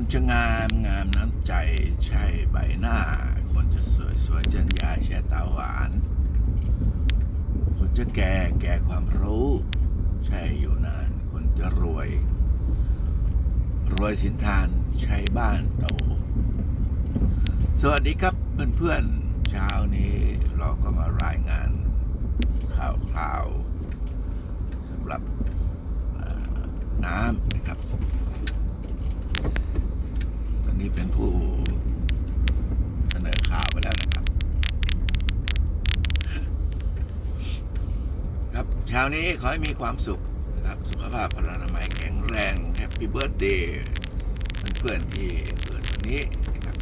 นจะงามงามน้ำใจใช่ใบหน้า คนจะสวยสวยจันยาแช่ตาหวาน คนจะแก่แก่ความรู้ ใช่อยู่นาน คนจะรวย รวยสินทานใช่บ้านโต สวัสดีครับเพื่อนๆเช้านี้เราก็มารายงานข่าวคราวสำหรับน้ำนะครับ ตอนนี้เป็นผู้เสนอข่าวไปแล้วนะครับ ครับเช้านี้ขอให้มีความสุขนะครับ สุขภาพพลานามัยแข็งแรงแฮปปี้เบิร์ดเดย์เพื่อนๆที่เกิดวันนี้นะครับ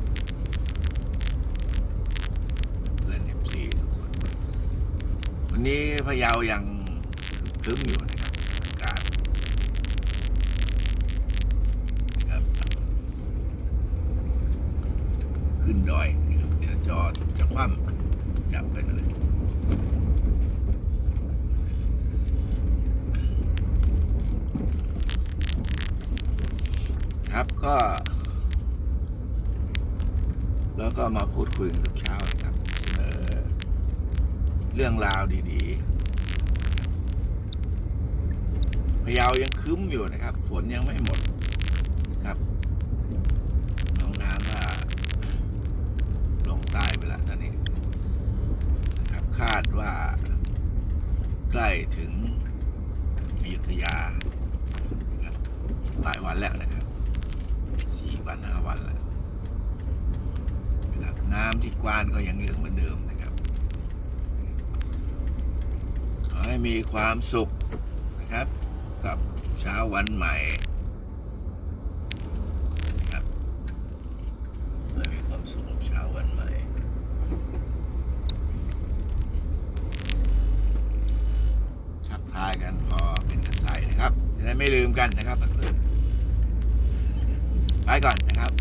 เพื่อนเอฟซีทุกคน วันนี้พะเยายังครึ้มอยู่นะครับอากาศนะครับ ขึ้นดอยนะครับเดี๋ยวจอจะคว่ำจับไปเลยครับก็ แล้วก็มาพูดคุยกันทุกเช้านะครับ เสนอ เรื่องราวดีๆพะเยายังครึ้มอยู่นะครับ ฝนยังไม่หมดครับ น้องน้ำว่า ลงตายไปแล้วตอนนี้นะครับ คาดว่า ใกล้ถึงอยุธยานะครับหลายวันแล้วนะครับสี่วันห้าวันแล้วนะครับน้ำที่กว้านก็ยังเยอะเหมือนเดิมนะครับ ขอให้มีความสุขนะครับ กับเช้าวันใหม่นะครับ ให้มีความสุขกับเช้าวันใหม่ ทักทายกันพอเป็นกระใสนะครับจะได้ไม่ลืมกันนะครับเพื่อนๆไปก่อนนะครับ